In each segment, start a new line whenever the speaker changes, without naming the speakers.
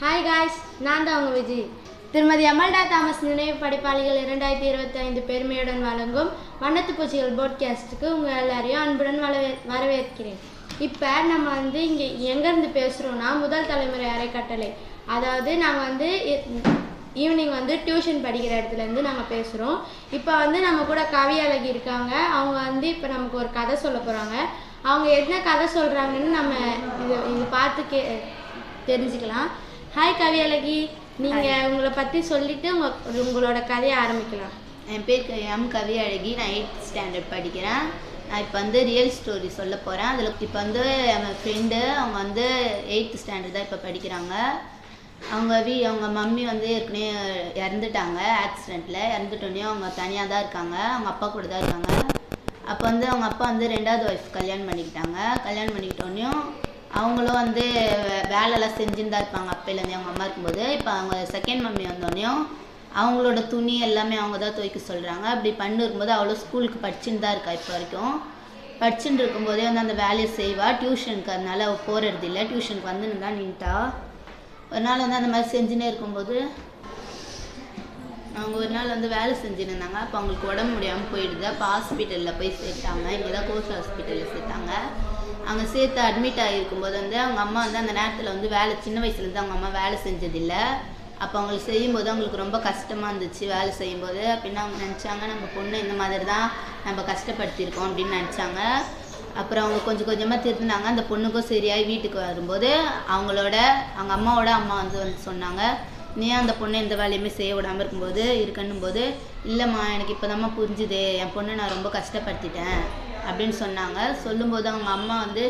Hi guys நான் தான் உங்கள் விஜய் திருமதி அமல்டா தாமஸ் நினைவு படைப்பாளிகள் இரண்டாயிரத்தி இருபத்தி ஐந்து பெருமையுடன் வழங்கும் வண்ணத்து பூச்சிகள் போட்காஸ்ட்டுக்கு உங்கள் எல்லாரையும் அன்புடன் வரவே வரவேற்கிறேன். இப்போ நம்ம வந்து இங்கே எங்கேருந்து பேசுகிறோன்னா முதல் தலைமுறை அறைக்கட்டளை அதாவது நாங்கள் வந்து ஈவினிங் வந்து டியூஷன் படிக்கிற இடத்துலேருந்து நாங்கள் பேசுகிறோம் இப்போ வந்து நம்ம கூட கவி அழகி இருக்காங்க. அவங்க வந்து இப்போ நமக்கு ஒரு கதை சொல்ல போகிறாங்க அவங்க என்ன கதை சொல்கிறாங்கன்னு நம்ம இது இது பார்த்து கே தெரிஞ்சுக்கலாம். ஹாய் கவி அழகி நீங்கள் உங்களை பற்றி சொல்லிவிட்டு உங்கள் உங்களோட கதையை ஆரம்பிக்கலாம்.
என் பேர் எம் கவி அழகி. நான் எயித் ஸ்டாண்டர்ட் படிக்கிறேன். நான் இப்போ வந்து ரியல் ஸ்டோரி சொல்ல போகிறேன் அதில் இப்போ வந்து என் ஃப்ரெண்டு அவங்க வந்து எயித்து ஸ்டாண்டர்ட் தான் இப்போ படிக்கிறாங்க. அவங்க வீ அவங்க மம்மி வந்து ஏற்கனவே இறந்துட்டாங்க. ஆக்சிடெண்ட்டில் இறந்துட்டோன்னே அவங்க தனியாக தான் இருக்காங்க. அவங்க அப்பா கூட தான் இருக்காங்க. அப்போ வந்து அவங்க அப்பா வந்து ரெண்டாவது ஒய்ஃப் கல்யாணம் பண்ணிக்கிட்டாங்க. கல்யாணம் பண்ணிக்கிட்டோன்னையும் அவங்களும் வந்து வேலைலாம் செஞ்சுன்னு தான் இருப்பாங்க அப்பையிலேருந்தே அவங்க அம்மா இருக்கும்போது இப்போ அவங்க செகண்ட் மம்மி வந்தோடனையும் அவங்களோட துணி எல்லாமே அவங்க தான் துவைக்க சொல்கிறாங்க அப்படி பண்ணு இருக்கும்போது அவ்வளோ ஸ்கூலுக்கு படிச்சுன்னு தான் இருக்கா இப்போ வரைக்கும். படிச்சுட்டு இருக்கும்போதே வந்து அந்த வேலையை செய்வா. டியூஷனுக்கு அதனால அவள் போகிறது இல்லை டியூஷனுக்கு வந்துன்னு தான் நின்ட்டா ஒரு நாள் வந்து அந்த மாதிரி செஞ்சுன்னே இருக்கும்போது அவங்க ஒரு நாள் வந்து வேலை செஞ்சுன்னு இருந்தாங்க அப்போ அவங்களுக்கு உடம்பு முடியாமல் போயிடுது. அப்போ ஹாஸ்பிட்டலில் போய் சேர்த்தாங்க. இங்கே தான் கோஸ் ஹாஸ்பிட்டலில் சேர்த்தாங்க. அங்கே சேர்த்து அட்மிட் ஆகிருக்கும்போது வந்து அவங்க அம்மா வந்து அந்த நேரத்தில் வந்து வேலை சின்ன வயசுலேருந்து அவங்க அம்மா வேலை செஞ்சதில்ல. அப்போ அவங்களுக்கு செய்யும்போது அவங்களுக்கு ரொம்ப கஷ்டமாக இருந்துச்சு வேலை செய்யும்போது. அப்படின்னு அவங்க நினச்சாங்க நம்ம பொண்ணு இந்த மாதிரி தான் நம்ம கஷ்டப்படுத்தியிருக்கோம் அப்படின்னு நினச்சாங்க. அப்புறம் அவங்க கொஞ்சம் கொஞ்சமாக திருந்தினாங்க. அந்த பொண்ணுக்கும் சரியாகி வீட்டுக்கு வரும்போது அவங்களோட அவங்க அம்மாவோட அம்மா வந்து வந்து சொன்னாங்க நீ அந்த பொண்ணை எந்த வேலையுமே செய்ய விடாமல் இருக்கும்போது இருக்கன்னும் போது இல்லைம்மா எனக்கு இப்போ புரிஞ்சுது என் பொண்ணை நான் ரொம்ப கஷ்டப்படுத்திட்டேன் அப்படின்னு சொன்னாங்க. சொல்லும்போது அவங்க அம்மா வந்து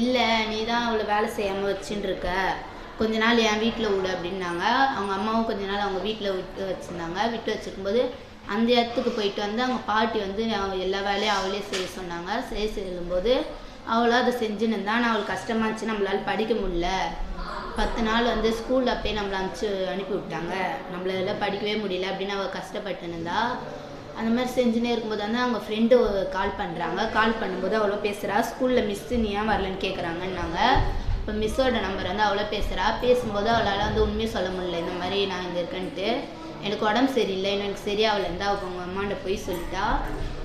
இல்லை நீ தான் அவளை வேலை செய்யாமல் வச்சுன்னு இருக்க கொஞ்ச நாள் என் வீட்டில் விடு அப்படின்னாங்க. அவங்க அம்மாவும் கொஞ்ச நாள் அவங்க வீட்டில் விட்டு வச்சுருந்தாங்க. விட்டு வச்சுருக்கும்போது அந்த இடத்துக்கு போயிட்டு வந்து அவங்க பாட்டி வந்து எல்லா வேலையும் அவளே செய்ய சொன்னாங்க. செய்ய செய்யும்போது அவளும் அதை செஞ்சுன்னு இருந்தா ஆனால் அவளுக்கு கஷ்டமாக இருந்துச்சு நம்மளால் படிக்க முடியல. பத்து நாள் வந்து ஸ்கூலில் அப்பயே நம்மளை அனுப்பிச்சு அனுப்பி விட்டாங்க நம்மளால படிக்கவே முடியல அப்படின்னு அவள் கஷ்டப்பட்டு இருந்தா அந்த மாதிரி செஞ்சுனே இருக்கும்போது வந்து அவங்க ஃப்ரெண்டு கால் பண்ணுறாங்க கால் பண்ணும்போது அவ்வளோ பேசுகிறா ஸ்கூலில் மிஸ்ஸு நீ ஏன் வரலன்னு கேட்குறாங்கன்னாங்க இப்போ மிஸ்ஸோட நம்பர் வந்து அவ்வளோ பேசுகிறா பேசும்போது அவளால் வந்து உண்மையை சொல்ல முடியல. இந்த மாதிரி நான் இங்கே இருக்கேன்ட்டு. எனக்கு உடம்பு சரியில்லை. எனக்கு சரியாகலன்னு அவங்க அவங்க அம்மாண்ட போய் சொல்லிட்டா.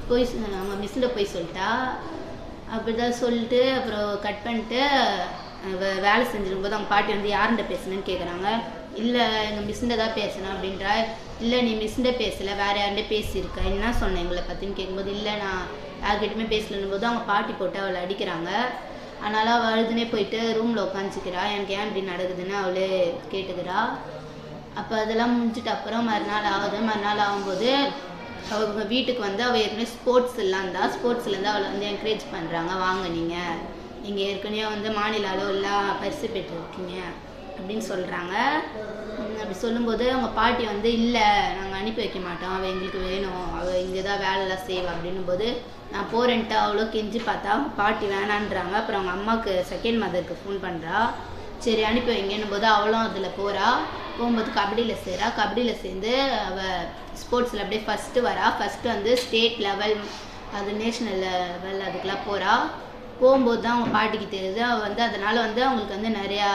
போய் அவங்க மிஸ்ஸில் போய் சொல்லிட்டா. அப்படி தான் சொல்லிட்டு அப்புறம் கட் பண்ணிட்டு வேலை செஞ்சிருக்கும்போது அவங்க பாட்டி வந்து யாருண்ட பேசுனேன்னு கேட்குறாங்க இல்லை எங்கள் மிஸ்ஸுண்ட தான் பேசினேன் அப்படின்றா. இல்லை நீ மிஸ்ஸுண்ட பேசலை வேறு யார்கிட்ட பேசியிருக்க? என்ன சொன்னேன் எங்களை பற்றின்னு கேட்கும்போது இல்லை நான் யார்கிட்டயுமே பேசலன்னும் போது அவங்க பாட்டி போட்டு அவளை அடிக்கிறாங்க. அதனால் அவள் அழுதுனே போயிட்டு ரூமில் உட்காந்துக்கிறா எனக்கு ஏன் இப்படி நடக்குதுன்னு அவளே கேட்டுக்கிறா. அப்போ அதெல்லாம் முடிஞ்சிட்டு அப்புறம் மறுநாள் ஆகுது. மறுநாள் ஆகும்போது அவங்க வீட்டுக்கு வந்து அவள் ஏற்கனவே ஸ்போர்ட்ஸ் எல்லாம் இருந்தா ஸ்போர்ட்ஸ்லேருந்து அவளை வந்து என்கரேஜ் பண்ணுறாங்க வாங்க நீங்கள் நீங்கள் ஏற்கனவே வந்து மாநில அளவுலாம் பரிசு பெற்றிருக்கீங்க அப்படின்னு சொல்கிறாங்க அப்படி சொல்லும்போது அவங்க பாட்டி வந்து இல்லை நாங்கள் அனுப்பி வைக்க மாட்டோம். அவள் எங்களுக்கு வேணும். அவள் இங்கே தான் வேலைலாம் செய்வா. அப்படின்னும் போது நான் போகிறேன்ட்டு அவ்வளோ கெஞ்சி பார்த்தா அவங்க பாட்டி வேணான்றாங்க. அப்புறம் அவங்க அம்மாவுக்கு செகண்ட் மதருக்கு ஃபோன் பண்ணுறா சரி அனுப்பி வைங்கன்னும் போது அவளும் அதில் போகிறா போகும்போது கபடியில் சேரா. கபடியில் சேர்ந்து அவள் ஸ்போர்ட்ஸில் அப்படியே ஃபஸ்ட்டு வரா. ஃபஸ்ட்டு வந்து ஸ்டேட் லெவல் அது நேஷ்னல் லெவல் அதுக்கெலாம் போகிறா போகும்போது தான் அவங்க பாட்டிக்கு தெரியுது. அவள் வந்து அதனால் வந்து அவங்களுக்கு வந்து நிறையா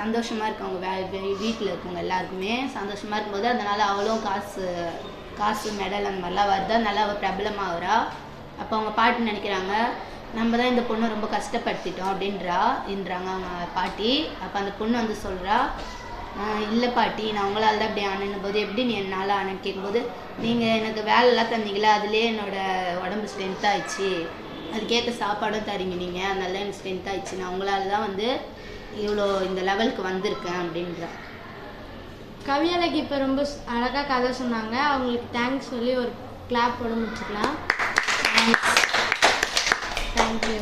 சந்தோஷமாக இருக்கு அவங்க வே வீட்டில் இருக்கவங்க எல்லாருக்குமே சந்தோஷமாக இருக்கும்போது அதனால் அவளும் காசு காசு மெடல் அந்த மாதிரிலாம் வருது. அதனால அவள் பிரபலமாகறா. அப்போ அவங்க பாட்டி நினைக்கிறாங்க நம்ம தான் இந்த பொண்ணை ரொம்ப கஷ்டப்படுத்திட்டோம் அப்படின்றா என்றாங்க அவங்க பாட்டி. அப்போ அந்த பொண்ணு வந்து சொல்கிறா இல்லை பாட்டி நான் உங்களால் தான் அப்படி ஆனேன்னும் போது எப்படி நீ என்னால் ஆனேன்னு கேட்கும்போது நீங்கள் எனக்கு வேலைலாம் தந்தீங்களா அதுலேயே என்னோட உடம்பு ஸ்ட்ரென்த் ஆயிடுச்சு. அதுக்கேற்ற சாப்பாடும் தரீங்க நீங்கள் அதனால எனக்கு ஸ்ட்ரென்த் ஆயிடுச்சு. நான் உங்களால் தான் வந்து இவ்வளோ இந்த லெவலுக்கு வந்திருக்கேன் அப்படின்ற.
கவி இப்போ ரொம்ப அழகாக கதை சொன்னாங்க. அவங்களுக்கு தேங்க்ஸ் சொல்லி ஒரு கிளாப் போட முடிச்சுக்கலாம். தேங்க்யூ